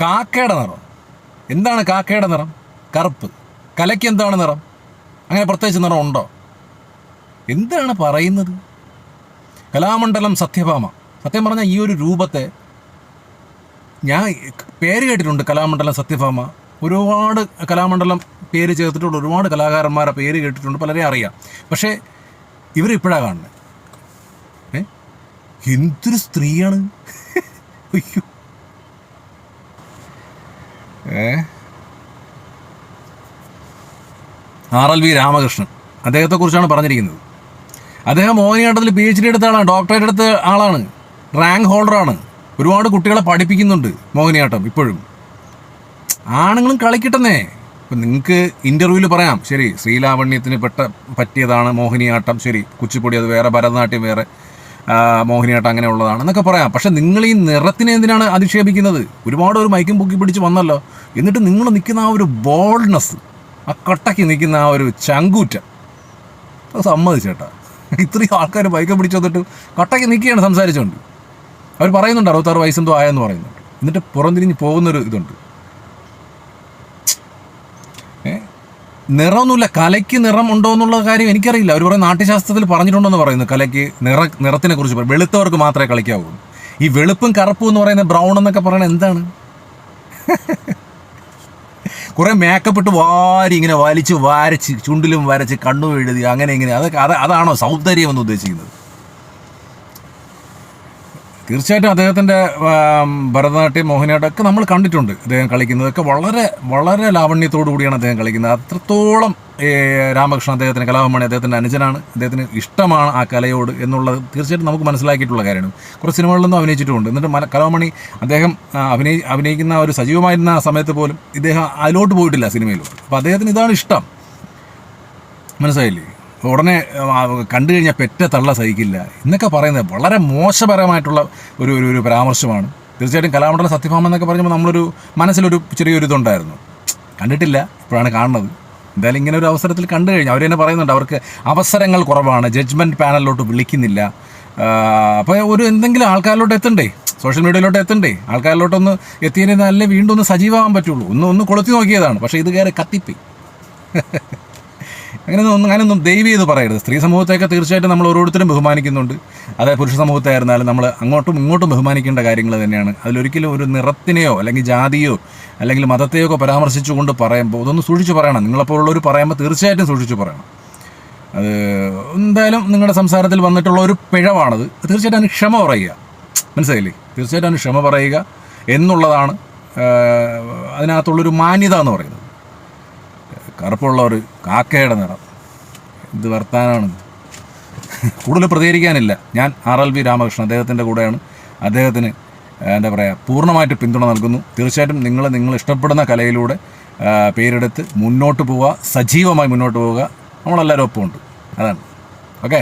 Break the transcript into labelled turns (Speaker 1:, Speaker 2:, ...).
Speaker 1: കാക്കയുടെ നിറം. എന്താണ് കാക്കയുടെ നിറം? കറുപ്പ്. കലയ്ക്ക് എന്താണ് നിറം? അങ്ങനെ പ്രത്യേകിച്ച് നിറം ഉണ്ടോ? എന്താണ് പറയുന്നത്? കലാമണ്ഡലം സത്യഭാമ. സത്യം പറഞ്ഞാൽ ഈ ഒരു രൂപത്തെ ഞാൻ പേര് കേട്ടിട്ടുണ്ട് കലാമണ്ഡലം സത്യഭാമ. ഒരുപാട് കലാമണ്ഡലം പേര് ചേർത്തിട്ടുള്ള ഒരുപാട് കലാകാരന്മാരെ പേര് കേട്ടിട്ടുണ്ട് പലരെയും അറിയാം. പക്ഷേ ഇവരിപ്പോഴാണ് കാണുന്നത് ഏ? എന്തൊരു സ്ത്രീയാണ്? അയ്യോ. R L V Ramakrishnan. അദ്ദേഹത്തെക്കുറിച്ചാണ് പറഞ്ഞിരിക്കുന്നത്. അദ്ദേഹം മോഹിനിയാട്ടത്തിൽ പി എച്ച് ഡി എടുത്ത ആളാണ് ഡോക്ടറേറ്റ് എടുത്ത ആളാണ് റാങ്ക് ഹോൾഡറാണ് ഒരുപാട് കുട്ടികളെ പഠിപ്പിക്കുന്നുണ്ട് മോഹിനിയാട്ടം ഇപ്പോഴും. ആണുങ്ങളും കളിക്കട്ടെന്നേ. ഇപ്പം നിങ്ങൾക്ക് ഇന്റർവ്യൂവിൽ പറയാം. ശരി ശ്രീലാവണ്യത്തിന് പെട്ട പറ്റിയതാണ് മോഹിനിയാട്ടം ശരി കുച്ചിപ്പൊടി അത് വേറെ ഭരതനാട്യം വേറെ. മോഹിനിയാട്ടം അങ്ങനെയുള്ളതാണ് എന്നൊക്കെ പറയാം. പക്ഷെ നിങ്ങൾ ഈ നിറത്തിനെ എന്തിനാണ് അധിക്ഷേപിക്കുന്നത്? ഒരുപാട് ഒരു മൈക്കും പൊക്കി പിടിച്ച് വന്നല്ലോ. എന്നിട്ട് നിങ്ങൾ നിൽക്കുന്ന ആ ഒരു ബോൾഡ്നെസ് ആ കട്ടയ്ക്ക് നിൽക്കുന്ന ആ ഒരു ചങ്കൂറ്റം. അത് സമ്മതിച്ചേട്ടാ ഇത്രയും ആൾക്കാർ ബൈക്ക് പിടിച്ചു വന്നിട്ട് കട്ടയ്ക്ക് നിൽക്കുകയാണ് സംസാരിച്ചുകൊണ്ട് അവർ പറയുന്നുണ്ട് അറുപത്താറ് വയസ്സെന്തോ ആയെന്ന് പറയുന്നുണ്ട്. എന്നിട്ട് പുറംതിരിഞ്ഞ് പോകുന്നൊരു ഇതുണ്ട്. നിറമൊന്നുമില്ല. കലയ്ക്ക് നിറം ഉണ്ടോ എന്നുള്ള കാര്യം എനിക്കറിയില്ല. അവർ പറയുന്ന നാട്യശാസ്ത്രത്തിൽ പറഞ്ഞിട്ടുണ്ടെന്ന് പറയുന്നു. കലയ്ക്ക് നിറ നിറത്തിനെ കുറിച്ച് വെളുത്തവർക്ക് മാത്രമേ കളിക്കാവൂ. ഈ വെളുപ്പും കറുപ്പും എന്ന് പറയുന്ന ബ്രൗൺ എന്നൊക്കെ പറയണത് എന്താണ്? കുറെ മേക്കപ്പ് ഇട്ട് വാരി ഇങ്ങനെ വലിച്ച് വരച്ച് ചുണ്ടിലും വരച്ച് കണ്ണു എഴുതി അങ്ങനെ ഇങ്ങനെ. അതൊക്കെ അത് അതാണോ സൗന്ദര്യം എന്ന് ഉദ്ദേശിക്കുന്നത്? തീർച്ചയായിട്ടും അദ്ദേഹത്തിന്റെ ഭരതനാട്യം മോഹിനിയാട്ടം ഒക്കെ നമ്മൾ കണ്ടിട്ടുണ്ട് അദ്ദേഹം കളിക്കുന്നതൊക്കെ വളരെ വളരെ ലാവണ്യത്തോടു കൂടിയാണ് അദ്ദേഹം കളിക്കുന്നത്. അത്രത്തോളം രാമകൃഷ്ണൻ അദ്ദേഹത്തിന് കലാഭമണി അദ്ദേഹത്തിന്റെ അനുജനാണ്. അദ്ദേഹത്തിന് ഇഷ്ടമാണ് ആ കലയോട് എന്നുള്ളത് തീർച്ചയായിട്ടും നമുക്ക് മനസ്സിലാക്കിയിട്ടുള്ള കാര്യമാണ്. കുറച്ച് സിനിമകളിലൊന്നും അഭിനയിച്ചിട്ടുമുണ്ട്. എന്നിട്ട് മല കലാഭമണി അദ്ദേഹം അഭിനയി അഭിനയിക്കുന്ന ഒരു സജീവമായിരുന്ന ആ സമയത്ത് പോലും ഇദ്ദേഹം അതിലോട്ട് പോയിട്ടില്ല സിനിമയിലോട്ട്. അപ്പോൾ അദ്ദേഹത്തിന് ഇതാണ് ഇഷ്ടം. മനസ്സിലായില്ലേ? ഉടനെ കണ്ടു കഴിഞ്ഞാൽ പെറ്റ തള്ള സഹിക്കില്ല. എന്നൊക്കെ പറയുന്നത് വളരെ മോശപരമായിട്ടുള്ള ഒരു ഒരു ഒരു പരാമർശമാണ്. തീർച്ചയായിട്ടും കലാമണ്ഡലം സത്യഭാമ എന്നൊക്കെ പറഞ്ഞപ്പോൾ നമ്മളൊരു മനസ്സിലൊരു ചെറിയൊരു ഇതുണ്ടായിരുന്നു. കണ്ടിട്ടില്ല ഇപ്പോഴാണ് കാണുന്നത്. എന്തായാലും ഇങ്ങനെ ഒരു അവസരത്തിൽ കണ്ടു കഴിഞ്ഞാൽ അവർ പറയുന്നുണ്ട് അവർക്ക് അവസരങ്ങൾ കുറവാണ് ജഡ്ജ്മെന്റ് പാനലിലോട്ട് വിളിക്കുന്നില്ല. അപ്പോൾ ഒരു എന്തെങ്കിലും ആൾക്കാരിലോട്ട് എത്തണ്ടേ? സോഷ്യൽ മീഡിയയിലോട്ട് എത്തണ്ടേ? ആൾക്കാരിലോട്ടൊന്ന് എത്തിയതിനാൽ വീണ്ടും ഒന്ന് സജീവമാകാൻ പറ്റുള്ളൂ. ഒന്ന് ഒന്ന് കൊളുത്തി നോക്കിയതാണ് പക്ഷേ ഇത് കയറി കത്തിപ്പോയി. അങ്ങനെയൊന്നും ഒന്നും അങ്ങനെയൊന്നും ദൈവം ചെയ്ത് പറയരുത്. സ്ത്രീ സമൂഹത്തെയൊക്കെ തീർച്ചയായിട്ടും നമ്മൾ ഓരോരുത്തരും ബഹുമാനിക്കുന്നുണ്ട്. അതായത് പുരുഷ സമൂഹത്തെ ആയിരുന്നാലും നമ്മൾ അങ്ങോട്ടും ഇങ്ങോട്ടും ബഹുമാനിക്കേണ്ട കാര്യങ്ങൾ തന്നെയാണ്. അതിലൊരിക്കലും ഒരു നിറത്തിനെയോ അല്ലെങ്കിൽ ജാതിയോ അല്ലെങ്കിൽ മതത്തെയോ ഒക്കെ പരാമർശിച്ചുകൊണ്ട് പറയുമ്പോൾ ഇതൊന്ന് സൂക്ഷിച്ച് പറയണം. നിങ്ങളെപ്പോലുള്ളവർ പറയുമ്പോൾ തീർച്ചയായിട്ടും സൂക്ഷിച്ച് പറയണം. അത് എന്തായാലും നിങ്ങളുടെ സംസാരത്തിൽ വന്നിട്ടുള്ള ഒരു പിഴവാണത്. തീർച്ചയായിട്ടും അതിന് ക്ഷമ പറയുക. മനസ്സിലായില്ലേ? തീർച്ചയായിട്ടും അതിന് ക്ഷമ പറയുക എന്നുള്ളതാണ് അതിനകത്തുള്ളൊരു മാന്യത എന്ന് പറയുന്നത്. കറുപ്പുള്ള ഒരു കാക്കയുടെ നിറം. ഇത് വർത്താനാണ് കൂടുതൽ പ്രതികരിക്കാനില്ല. ഞാൻ ആർ എൽ വി രാമകൃഷ്ണൻ അദ്ദേഹത്തിന്റെ കൂടെയാണ്. അദ്ദേഹത്തിന് എന്താ പറയുക പൂർണമായിട്ട് പിന്തുണ നൽകുന്നു. തീർച്ചയായിട്ടും നിങ്ങൾ നിങ്ങൾ ഇഷ്ടപ്പെടുന്ന കലയിലൂടെ പേരെടുത്ത് മുന്നോട്ട് പോവുക സജീവമായി മുന്നോട്ട് പോവുക. നമ്മളെല്ലാവരും ഒപ്പമുണ്ട്. അതാണ്. ഓക്കെ?